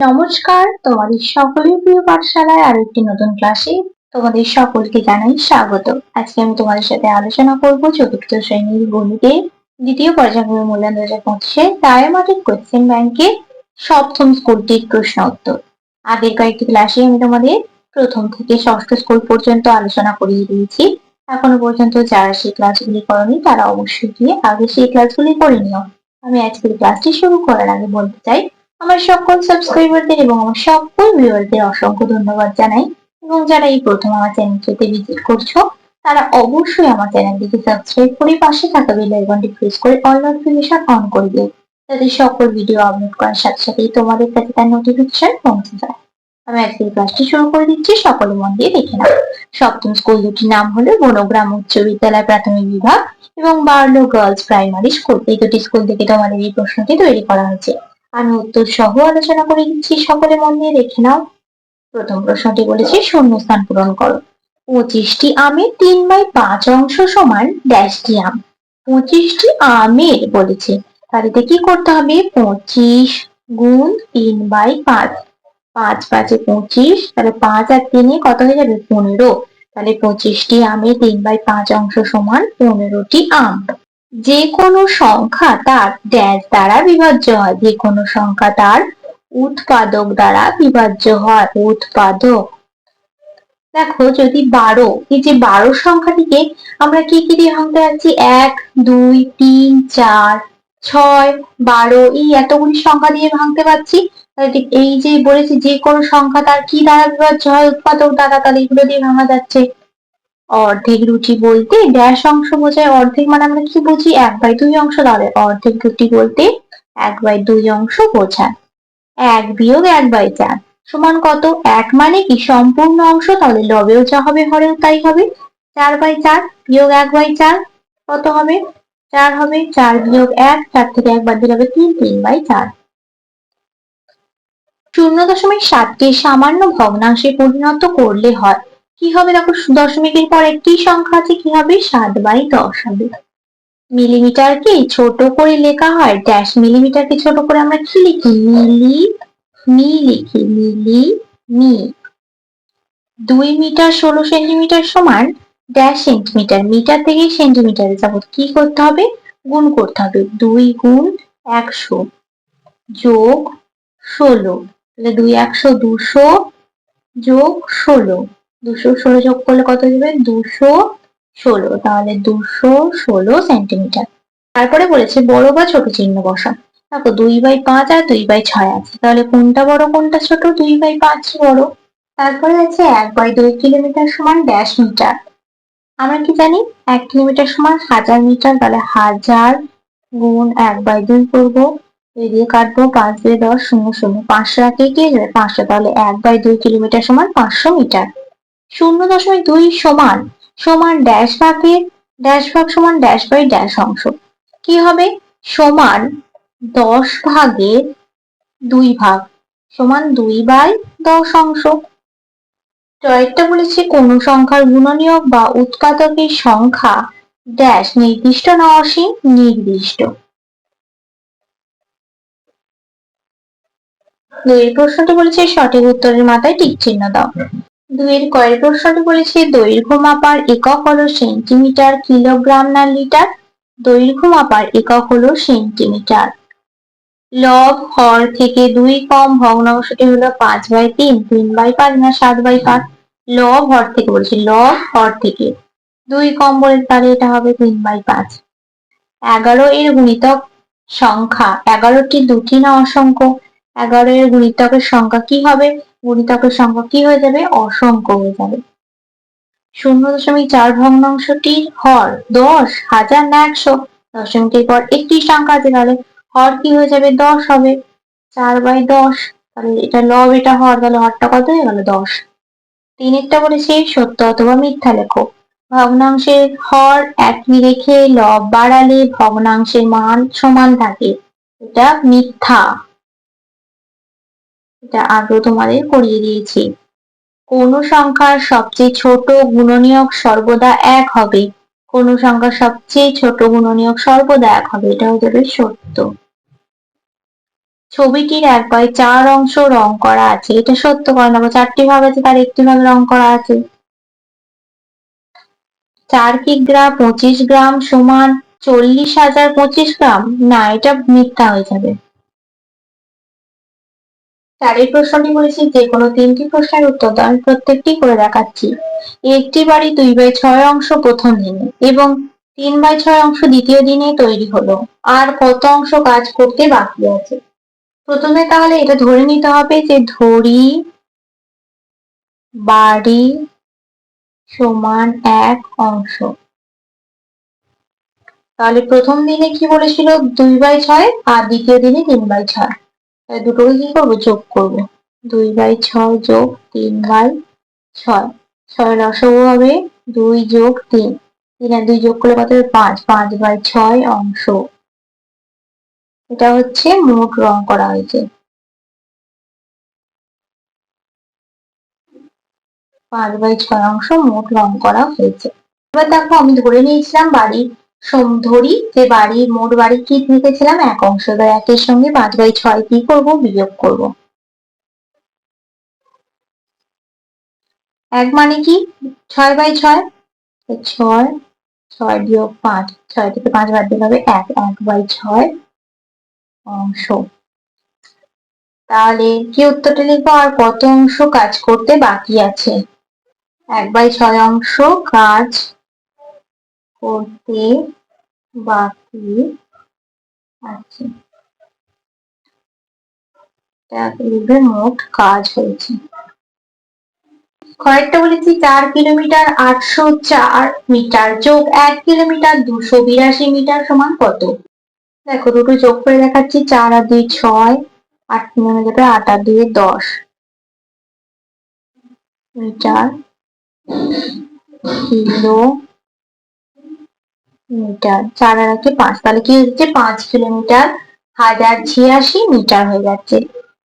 নমস্কার, তোমাদের সকলের প্রিয় পাঠশালায় আর একটি নতুন ক্লাসে তোমাদের সকলকে জানাই স্বাগত। আজকে আমি তোমাদের সাথে আলোচনা করব চতুর্থ শ্রেণির গণিতের দ্বিতীয় পর্যায়ক্রমের মূল্যায়ন দু হাজার পঁচিশে ডায়ামাটিক কোয়েশ্চেন ব্যাংকে সপ্তম স্কুলটির প্রশ্ন উত্তর। আগের কয়েকটি ক্লাসে আমি তোমাদের প্রথম থেকে ষষ্ঠ স্কুল পর্যন্ত আলোচনা করিয়ে দিয়েছি। এখনও পর্যন্ত যারা সেই ক্লাসগুলি করনি, তারা অবশ্যই গিয়ে আগে সেই ক্লাসগুলি করে নিও। আমি আজকের ক্লাসটি শুরু করার আগে বলতে চাই আমার সকল সাবস্ক্রাইবারদের এবং আমার সকল ভিউয়ারদের অসংখ্য ধন্যবাদ জানাই। এবং যারা এই প্রথম আমার চ্যানেলটিতে ভিজিট করছ, তারা অবশ্যই আমার চ্যানেলটিকে সাবস্ক্রাইব করে পাশে থাকা বেল আইকনটি প্রেস করে অল নোটিফিকেশন অন করে দিও। যাতে সকল ভিডিও আপলোড করার সাথে সাথেই তোমাদের কাছে তার নোটিফিকেশন পৌঁছে যায়। আমি আজকের ক্লাসটি শুরু করে দিচ্ছি, সকলে মন দিয়ে দেখে নাও। সপ্তম স্কুল দুটির নাম হলো বনগ্রাম উচ্চ বিদ্যালয় প্রাথমিক বিভাগ এবং বার্লো গার্লস প্রাইমারি স্কুল এই দুটি স্কুল থেকে তোমাদের এই প্রশ্নটি তৈরি করা হয়েছে। আমি উত্তর সহ আলোচনা করে দিচ্ছি সকলে মন দিয়ে দেখে নাও। প্রথম প্রশ্নটি বলেছে, শূন্যস্থান পূরণ করো। পঁচিশটি আমের তিন বাই পাঁচ অংশ সমান ড্যাশটি আম। পঁচিশটি আমের বলেছে, তাহলে কি করতে হবে? পঁচিশ গুণ তিন বাই পাঁচ। পাঁচ পাঁচে পঁচিশ, তাহলে পাঁচ আর তিনে কত হয়ে যাবে? পনেরো। তাহলে পঁচিশটি আমে তিন বাই পাঁচ অংশ সমান পনেরোটি আম। যে কোনো সংখ্যা তার ড্যাশ দ্বারা বিভাজ্য হয়। যে কোনো সংখ্যা তার উৎপাদক দ্বারা বিভাজ্য হয়। উৎপাদক। দেখো, যদি বারো, এই যে বারো সংখ্যাটিকে আমরা কি কি দিয়ে ভাঙতে যাচ্ছি? এক, দুই, তিন, চার, ছয়, বারো, এই এতগুলি সংখ্যা দিয়ে ভাঙতে পারছি। এই যে বলেছি, যে কোনো সংখ্যা তার কি দ্বারা বিভাজ্য হয়? উৎপাদক দ্বারা তাহলে এগুলো দিয়ে ভাঙা যাচ্ছে। অর্ধেক রুটি বলতে ড্যাশ অংশ বোঝায় অর্ধেক মানে আমরা কি বুঝি? এক বাই দুই অংশ তাহলে। অর্ধেক রুটি বলতে এক বাই দুই অংশ বোঝায়। এক বিয়োগ এক বাই চার। সমান কত? এক মানে কি? সম্পূর্ণ অংশ তাহলে লবেও যা হবে, হরেও তাই হবে। চার বাই চার বিয়োগ এক বাই চার কত হবে? চার হবে। চার বিয়োগ এক, চার থেকে এক বাদ দিলে হবে তিন তিন বাই চার। শূন্য দশমিক সাতকে সামান্য ভগ্নাংশে পরিণত করলে হয়। কি হবে দেখো, দশমিকের পর একটি সংখ্যা আছে, কি হবে? সাত বাই দশ হবে। মিলিমিটারকে ছোট করে লেখা হয় ড্যাশ মিলিমিটারকে ছোট করে আমরা কি লিখি? মিলি, মি লিখি, মিলি, মি। দুই মিটার ষোলো সেন্টিমিটার সমান ড্যাশ সেন্টিমিটার মিটার থেকে সেন্টিমিটারে যাব। কি করতে হবে? গুণ করতে হবে। দুই গুণ একশো যোগ ষোলো। তাহলে দুই একশো দুশো যোগ ষোলো। দুশো ষোলো যোগ করলে কত যাবে দুশো ষোলো। তাহলে দুশো ষোলো সেন্টিমিটার। তারপরে বলেছে বড় বা ছোট চিহ্ন বসা দেখো, দুই বাই পাঁচ আর দুই বাই ছয় আছে। তাহলে কোনটা বড়, কোনটা ছোট? দুই বাই পাঁচ বড়। তারপরে আছে এক বাই দুই কিলোমিটার সমান ড্যাশ মিটার আমরা কি জানি? এক কিলোমিটার সমান হাজার মিটার তাহলে হাজার গুণ এক বাই দুই করব। দিয়ে কাটবো পাঁচ দিয়ে দশ, শূন্য শূন্য। পাঁচশো একে কি যাবে পাঁচশো তাহলে এক বাই দুই কিলোমিটার সমান পাঁচশো মিটার শূন্য দশমিক দুই সমান সমান ড্যাশ ভাগে ড্যাশ ভাগ সমান ড্যাশ বাই ড্যাশ অংশ। কি হবে? সমান দশ ভাগে দুই ভাগ সমান দুই বাই দশ অংশ। জয়েরটা বলেছে, কোন সংখ্যার গুণনীয়ক বা উৎপাদকের সংখ্যা ড্যাশ নির্দিষ্ট না অসীম, নির্দিষ্ট। দুইয়ের প্রশ্নটি বলেছে, সঠিক উত্তরের মাথায় টিক চিহ্ন দাও। দুইয়ের কয়ের প্রশ্নটি বলেছে দৈর্ঘ্য মাপার একক হলো সেন্টিমিটার কিলোগ্রাম না লিটার? দৈর্ঘ্য মাপার একক হলো সেন্টিমিটার। লব, হর থেকে দুই কম ভগ্নাংশটি হলো পাঁচ বাই তিন তিন বাই পাঁচ না সাত বাই পাঁচ? লব, হর থেকে বলছি, লব, হর থেকে। দুই কম বলে তাহলে এটা হবে তিন বাই পাঁচ। এগারো এর গুণিতক সংখ্যা, এগারোটি দুটি না অসংখ্য? এগারো এর গুণিতকের সংখ্যা কি হবে? গুণিতকের সংখ্যা কি হয়ে যাবে? অসংখ্য হয়ে যাবে। শূন্য দশমিক চার ভগ্নাংশটির হর, দশ, হাজার না একশো। দশমিকের পর একটি সংখ্যা আছে, তাহলে হর কি হয়ে যাবে? দশ হবে। চার বাই দশ, তাহলে এটা লব, এটা হর, তাহলে হরটা কত হয়ে গেল? দশ। তিনেরটা বলেছে সত্য অথবা মিথ্যা লেখো। ভগ্নাংশের হর একই রেখে লব বাড়ালে ভগ্নাংশের মান সমান থাকে। এটা মিথ্যা। এটা আগেও তোমাদের করিয়ে দিয়েছি। কোন সংখ্যার সবচেয়ে ছোট গুণনীয়ক সর্বদা এক হবে। কোন সংখ্যার সবচেয়ে ছোট গুণনীয়ক সর্বদা এক হবে। এটা হয়ে যাবে সত্য। ছবিটির এক বাই চার অংশ রং করা আছে। এটা সত্য করে নেব চারটি ভাগ আছে, তার একটি ভাগ রং করা আছে। চার কিগ্রা পঁচিশ গ্রাম সমান চল্লিশ হাজার পঁচিশ গ্রাম? না, এটা মিথ্যা হয়ে যাবে। চারের প্রশ্নটি বলেছি যে, কোনো তিনটি প্রশ্নের উত্তর আমি প্রত্যেকটি করে দেখাচ্ছি। একটি বাড়ি দুই বাই ছয় অংশ প্রথম দিনে এবং তিন বাই ছয় অংশ দ্বিতীয় দিনে তৈরি হলো। আর কত অংশ কাজ করতে বাকি আছে? প্রথমে তাহলে এটা ধরে নিতে হবে যে, ধরি বাড়ি সমান এক অংশ। তাহলে প্রথম দিনে কি বলেছিল? দুই বাই ছয় আর দ্বিতীয় দিনে তিন বাই ছয়। দুটোকে কি করব? যোগ করব। দুই বাই ছয় যোগ তিন বাই ছয়। ছয় লসগু হবে দুই যোগ তিন। তিন আর দুই যোগ করলে কত হবে? পাঁচ। পাঁচ বাই ছয় অংশ। এটা হচ্ছে মোট রং করা হয়েছে। পাঁচ বাই ছয় অংশ মোট রং করা হয়েছে। এবার দেখো, আমি ধরে নিয়েছিলাম বাড়ির ধরি যে বাড়ির মোট বাড়ি কি লিখেছিলাম এক অংশ এবার একের সঙ্গে পাঁচ বাই ছয় কি করব? বিয়োগ করব। এক মানে কি? ছয় বাই ছয়? ছয় ছয় বিয়োগ পাঁচ, ছয় থেকে পাঁচ বাদ দিলে হবে এক এক বাই ছয় অংশ। তাহলে কি উত্তরটা লিখব? আর কত অংশ কাজ করতে বাকি আছে? এক বাই ছয় অংশ কাজ করতে বাকি আছে। মোট কাজ হয়েছে। কয়েকটা বলেছি চার কিলোমিটার আটশো চার মিটার যোগ এক কিলোমিটার দুশো বিরাশি মিটার সমান কত? দেখো, দুটো যোগ করে দেখাচ্ছি, চার আর দুই ছয়, আট তিন যাবে আট আর দুই দশ মিটার। Kilo metre. চার আর পাঁচ? তাহলে কি হচ্ছে? পাঁচ কিলোমিটার। হাজার ছিয়াশি মিটার হয়ে যাচ্ছে।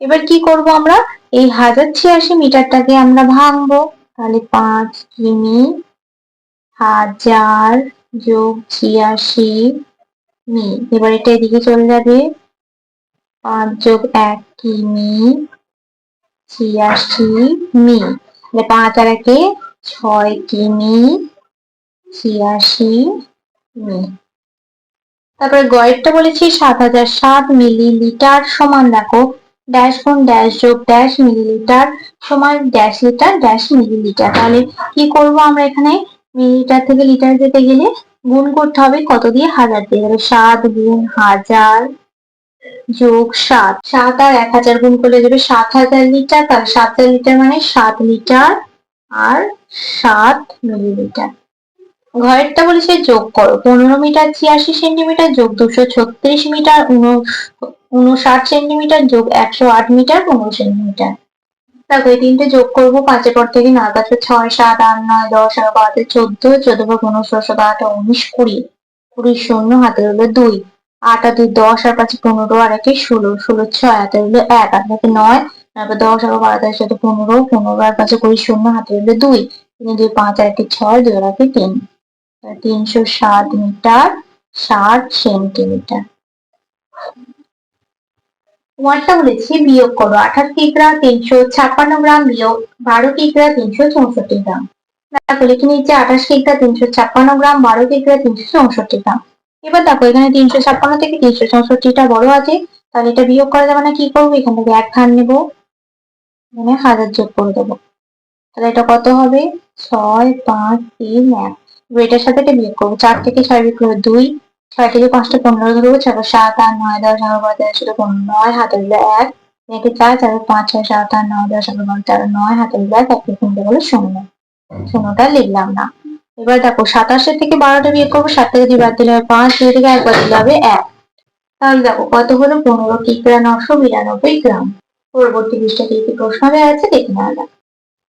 এবার কি করব আমরা? এই হাজার ছিয়াশি মিটারটাকে আমরা ভাঙবো। তাহলে পাঁচ কিমি হাজার যোগ ছিয়াশি মি। এবার এটা এদিকে চলে যাবে। পাঁচ যোগ এক কিমি ছিয়াশি মি। পাঁচ আর একে ছয় কিমি ছিয়াশি তারপরে গয়েরটা বলেছি সাত হাজার সাত মিলিলিটার সমান দেখো ড্যাশ গুণ ড্যাশ যোগ ড্যাশ মিলিলিটার সমান ড্যাশ লিটার ড্যাশ মিলিলিটার। তাহলে কি করব আমরা এখানে? মিলিলিটার থেকে লিটার যেতে গেলে গুণ করতে হবে কত দিয়ে? হাজার দিয়ে। তাহলে সাত গুণ হাজার যোগ সাত। সাত আর এক হাজার গুণ করলে যাবে সাত হাজার লিটার তাহলে সাত হাজার লিটার মানে সাত লিটার আর সাত মিলিলিটার। ঘরেরটা বলেছে যোগ করো। পনেরো মিটার ছিয়াশি সেন্টিমিটার যোগ দুশো ছত্রিশ মিটার উনষাট সেন্টিমিটার যোগ একশো আট মিটার, পনেরো সেন্টিমিটার। দেখো, এই তিনটে যোগ করব, পাঁচের পর থেকে না কাছে ছয়, সাত, আট, নয়, দশ, এগারো, বারো চোদ্দ চোদ্দ পর পনেরো ষোলো আঠারো, উনিশ, কুড়ি। কুড়ি শূন্য, হাতে হলো দুই। আট আর দুই, দশ, আর পাঁচে পনেরো, আর একে ষোলো। ষোলো, ছয়, হাতে হলো এক। আর থেকে নয়, তারপর দশ আর বারো, তার সাথে পনেরো পনেরো, আর পাঁচে কুড়ি শূন্য, হাতে হলো দুই। তিন, দুই, পাঁচ, আর একটি ছয়, দুই, আর একে তিন। তিনশো সাত মিটার, ষাট সেন্টিমিটার। ওয়ানটা বলেছি, বিয়োগ করো। আঠাশ কিগ্রা তিনশো ছাপ্পান্ন গ্রাম। বিয়োগ বারো কিগ্রা তিনশো চৌষট্টি গ্রাম। দেখো লিখে নিচ্ছে আঠাশ কিগ্রা তিনশো ছাপ্পান্ন গ্রাম বারো কিগ্রা তিনশো চৌষট্টি গ্রাম। এবার দেখো, এখানে তিনশো ছাপ্পান্ন থেকে তিনশো চৌষট্টিটা বড় আছে। তাহলে এটা বিয়োগ করা যাবে না, কি করব? এখান থেকে এক খান নেব। মানে হাজার যোগ করে দেবো। তাহলে এটা কত হবে? ছয়, পাঁচ, তিন, এক। এটার সাথে এটা বিয়োগ করব। চার থেকে ছয় বিয়োগ করব। দুই, ছয় থেকে পাঁচটা পনেরো ধরবো। ছয় সাত, আট, নয়, দশ, এগারো, বারো, তেরো, চোদ্দ, পনেরো, নয় হাতে দিলে এক একে চার চার পাঁচ, ছয়, সাত, আট, নয়, দশ, এগারো, বারো, তেরো, নয় হাতে দিলে এক একে কিনতে বলে শূন্য। শূন্যটা লিখলাম না। এবার দেখো সাতাশের থেকে বারোটা বিয়োগ করব, সাত থেকে দুই বাদ দিলে হবে পাঁচ, দুই থেকে একবার দিলে হবে এক। তাহলে দেখো, কত হলো? পনেরো কিগ্রা নশো, বিরানব্বই গ্রাম। পরবর্তী পৃষ্ঠাতে কি প্রশ্ন দেওয়া আছে দেখে নেওয়া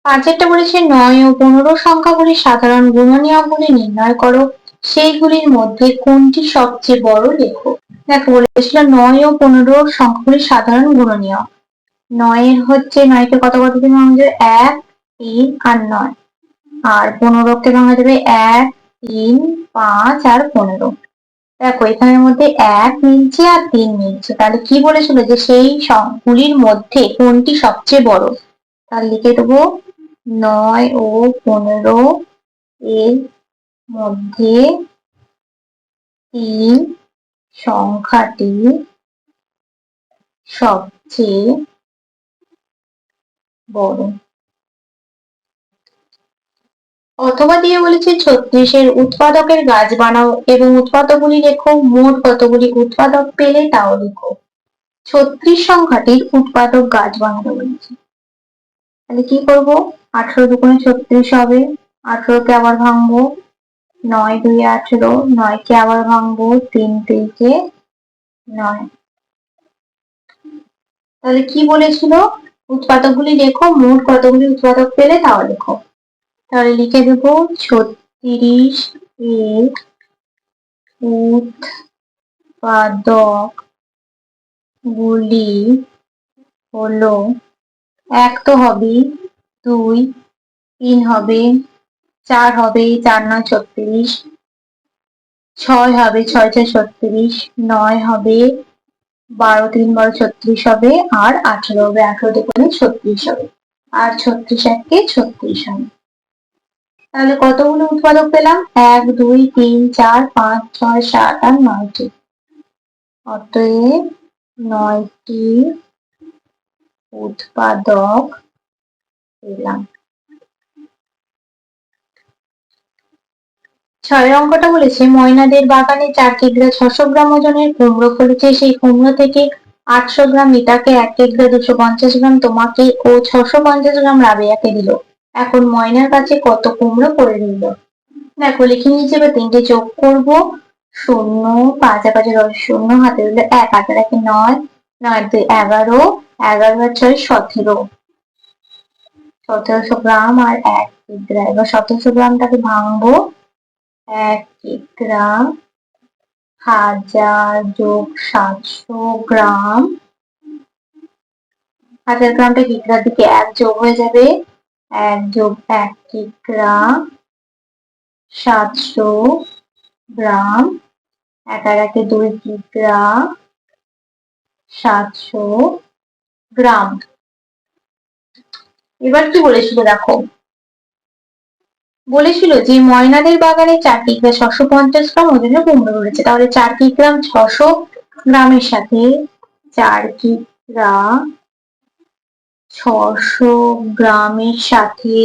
পাঁচেরটা বলেছে নয় ও পনেরো সংখ্যাগুলি সাধারণ গুণনীয়কগুলি নির্ণয় করো। সেইগুলির মধ্যে কোনটি সবচেয়ে বড় লেখো দেখো, বলেছিল নয় ও পনেরো সংখ্যাগুলি সাধারণ গুণনীয় নয়ের হচ্ছে, নয়কে কত কত দিন এক, তিন আর নয়। আর পনেরোকে ভাঙা যাবে এক, তিন, পাঁচ আর পনেরো। দেখো, এখানের মধ্যে এক মিলছে আর তিন মিলছে। তাহলে কি বলেছিল যে সেই গুলির মধ্যে কোনটি সবচেয়ে বড়? তাহলে লিখে দেবো নয় ও পনেরো এর মধ্যে তিন সংখ্যাটি সবচেয়ে বড়। অথবা দিয়ে বলেছে, ছত্রিশের উৎপাদকের গাছ বানাও এবং উৎপাদকগুলি লেখো মোট কতগুলি উৎপাদক পেলে তাও লেখো ছত্রিশ সংখ্যাটির উৎপাদক গাছ বানাতে বলেছে। তাহলে কি করব? আঠারো দুগুণে ছত্রিশ হবে। আঠারোকে আবার ভাঙবো। নয় দুই আঠেরো, নয়কে আবার ভাঙবো। তিন দুইকে নয়। তাহলে কি বলেছিল? উৎপাদকগুলি লেখো, মোট কতগুলি উৎপাদক পেলে তাও লেখো। তাহলে লিখে দেবো, ছত্রিশ এর উৎপাদক গুলি হলো, এক তো হবে দুই, তিন হবে, চার হবে, চার নয়, ছত্রিশ, ছয় হবে, ছয় ছয়, ছত্রিশ, নয় হবে, বারো, তিন, বারো, ছত্রিশ হবে, আর আঠেরো হবে, আঠেরো দুগুণে ছত্রিশ হবে, আর ছত্রিশ এককে ছত্রিশ হবে। তাহলে কতগুলো উৎপাদক পেলাম? এক, দুই, তিন, চার, পাঁচ, ছয়, সাত আর নয়টি অতএব নয়টি উৎপাদক ছয় অঙ্কটা বলেছে, ময়নাদের বাগানে চার কিগ্রা ছশো গ্রাম ওজনের কুমড়ো ফলেছে, সেই কুমড়ো থেকে আটশো গ্রাম মিতাকে এক কিগ্রা দুশো পঞ্চাশ গ্রাম, তোমাকে ও ছশো পঞ্চাশ গ্রাম রাবেয়াকে দিল। এখন ময়নার কাছে কত কুমড়ো পড়ে রইল? দেখো, লিখে নিয়েছি এবার তিনটে যোগ করব, শূন্য, পাঁচ পাঁচে দশ, শূন্য, হাতে রইল এক, হাতে রাখে নয় নয় দুই এগারো এগারো আর ছয় সতেরো। সতেরোশো গ্রাম আর এক কিগ্রা এবার সতেরোশো গ্রামটাকে ভাঙবো। এক কিগ্রা হাজার যোগ সাতশো গ্রাম। হাজার গ্রামটা কিগ্রার দিকে এক যোগ হয়ে যাবে। এক যোগ এক কিগ্রা সাতশো গ্রাম। এক আর একে দুই কিগ্রা সাতশো গ্রাম। এবার কি বলেছিল দেখো? বলেছিল যে ময়নাদের বাগানে চার কিগ্রা ছশো পঞ্চাশ গ্রাম ওজনে কুমড়ো রয়েছে তাহলে চার কিগ্রাম ছশো গ্রামের সাথে চার কিগ্রা ছশো গ্রামের সাথে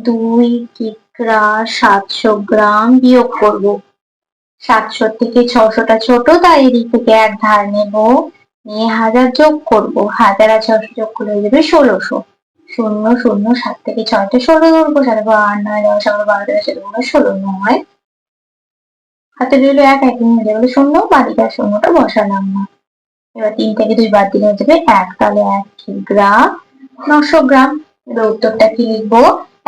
দুই কিগ্রা সাতশো গ্রাম বিয়োগ করব। সাতশো থেকে ছশোটা ছোট, তাই এদিক থেকে এক ধার নেব। নিয়ে হাজার যোগ করব। হাজার আর ছশো যোগ করে হয়ে যাবে ষোলোশো। শূন্য শূন্য, সাত থেকে ছয়টা, ষোলো ধরবো, সাড়ে আট, নয়, দশ, এগারো, বারো, তেরো, চোদ্দ ষোলো, নয়। হাতে রইল এক এক মিলে গেলো শূন্য বাদিকে শূন্যটা বসালাম না এবার তিন থেকে দুই বাদ দিলে হয়ে যাবে এক, তাহলে এক গ্রাম। নশো গ্রাম। এবার উত্তরটা কি লিখব?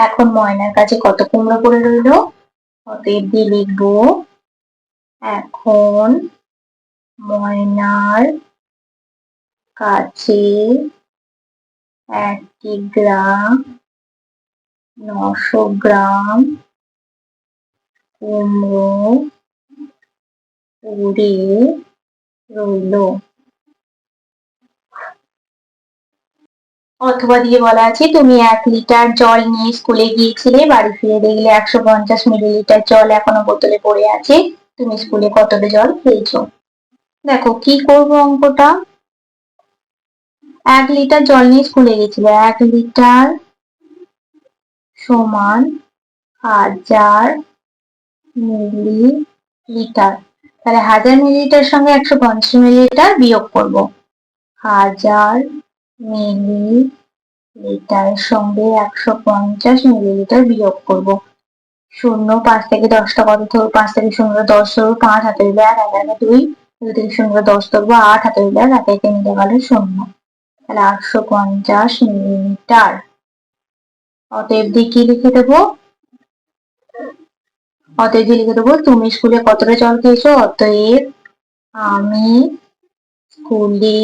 এখন ময়নার কাছে কত কুমড়ো পড়ে রইল? অতএব দিয়ে লিখব, এখন ময়নার কাছে এক গ্রাম, নশো গ্রাম কুমড়ো পড়ে রইল। অথবা দিয়ে বলা আছে, তুমি এক লিটার জল নিয়ে স্কুলে গিয়েছিলে, বাড়ি ফিরে দেখলে একশো পঞ্চাশ মিলিলিটার জল এখনও বোতলে পড়ে আছে, তুমি স্কুলে কতটা জল খেয়েছো? দেখো, কি করব অঙ্কটা? এক লিটার জল নিয়ে স্কুলে গেছিল। এক লিটার সমান হাজার মিলি লিটার তাহলে হাজার মিলিলিটার সঙ্গে একশো পঞ্চাশ মিলিলিটার বিয়োগ করব। হাজার মিলি লিটারের সঙ্গে একশো পঞ্চাশ মিলিলিটার বিয়োগ করব। শূন্য পাঁচ থেকে দশটা কত ধরবো? পাঁচ থেকে শূন্য দশ ধরবো, পাঁচ হাতে দিলে এক দুই দুই থেকে শূন্য দশ ধরবো, আট হাতে দিলে এক একে নিতে গেলে শূন্য। তাহলে আটশো পঞ্চাশ মিলিমিটার অতএব দিয়ে কি লিখে দেবো। অতএব দিয়ে লিখে দেবো, তুমি স্কুলে কতটা জল খেয়েছো? অতএব আমি স্কুলে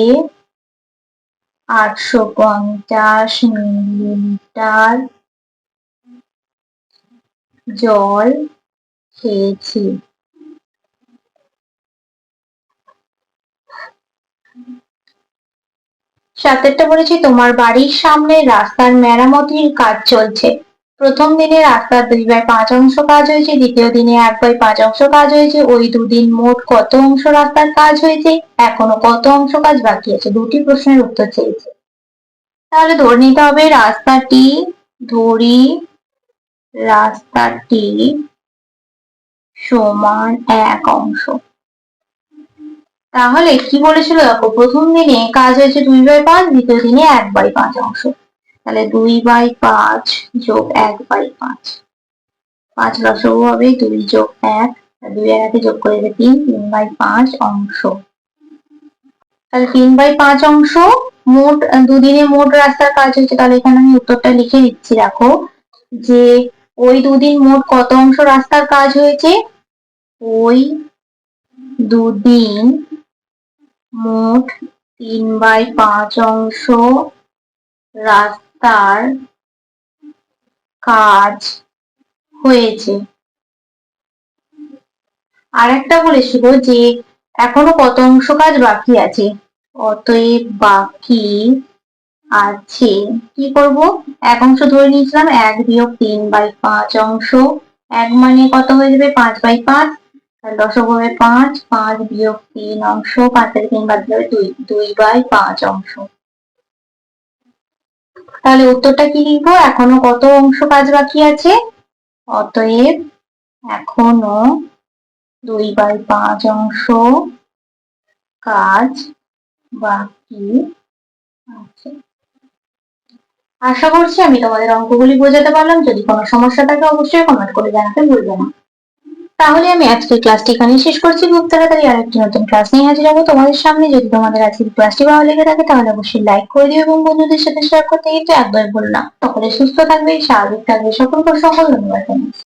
আটশো পঞ্চাশ মিলিমিটার জল খেয়েছি। সাতেরটা বলেছি, তোমার বাড়ির সামনে রাস্তার মেরামতির কাজ চলছে। প্রথম দিনে রাস্তার দুই বাই পাঁচ অংশ কাজ হয়েছে, দ্বিতীয় দিনে এক বাই পাঁচ অংশ কাজ হয়েছে, ওই দুদিন মোট কত অংশ রাস্তার কাজ হয়েছে, এখনও কত অংশ কাজ বাকি আছে, দুটি প্রশ্নের উত্তর চেয়েছে। তাহলে ধরে নিতে হবে রাস্তাটি, ধরি রাস্তাটি সমান এক অংশ। তাহলে কি বলেছিল দেখো, প্রথম দিনে কাজ হয়েছে দুই বাই পাঁচ, দ্বিতীয় দিনে এক বাই পাঁচ অংশ। তাহলে দুই বাই পাঁচ যোগ এক বাই পাঁচ। পাঁচ লসগু হবে দুই যোগ এক দুই একে যোগ করে তিন তিন বাই পাঁচ অংশ। তাহলে তিন বাই পাঁচ অংশ, মোট, দুদিনে মোট রাস্তার কাজ হয়েছে, তাহলে এখানে আমি উত্তরটা লিখে দিচ্ছি, দেখো, যে ওই দুদিন মোট কত অংশ রাস্তার কাজ হয়েছে? ওই দুদিন মোট তিন বাই পাঁচ অংশ রাস্তার কাজ হয়েছে। আর একটা বলেছিল যে এখনও কত অংশ কাজ বাকি আছে? অতএব বাকি আছে, কি করব? এক অংশ ধরে নিয়েছিলাম, এক বিয়োগ তিন বাই পাঁচ অংশ। এক মানে কত হয়ে যাবে? পাঁচ বাই পাঁচ। হবে পাঁচ পাঁচ বিয়োগ তিন অংশ, পাঁচের তিন বাদ যাবে দুই দুই বাই পাঁচ অংশ। তাহলে উত্তরটা কি লিখব? এখনও কত অংশ কাজ বাকি আছে? অতএব এখনও দুই বাই পাঁচ অংশ কাজ বাকি আছে। আশা করছি আমি তোমাদের অঙ্কগুলি বোঝাতে পারলাম। যদি কোনো সমস্যা থাকে অবশ্যই কমেন্ট করে জানাতে ভুলবে না। তাহলে আমি আজকের ক্লাসটি এখানে শেষ করছি। খুব তাড়াতাড়ি আর একটি নতুন ক্লাস নিয়ে হাজির হব তোমাদের সামনে। যদি তোমাদের আজকের ক্লাসটি ভালো লেগে থাকে, তাহলে অবশ্যই লাইক করে দিও এবং বন্ধুদের সাথে শেয়ার করতে কিন্তু একবার বললাম সকলে সুস্থ থাকবে, স্বাভাবিক থাকবে। সকলকে সকল ধন্যবাদ।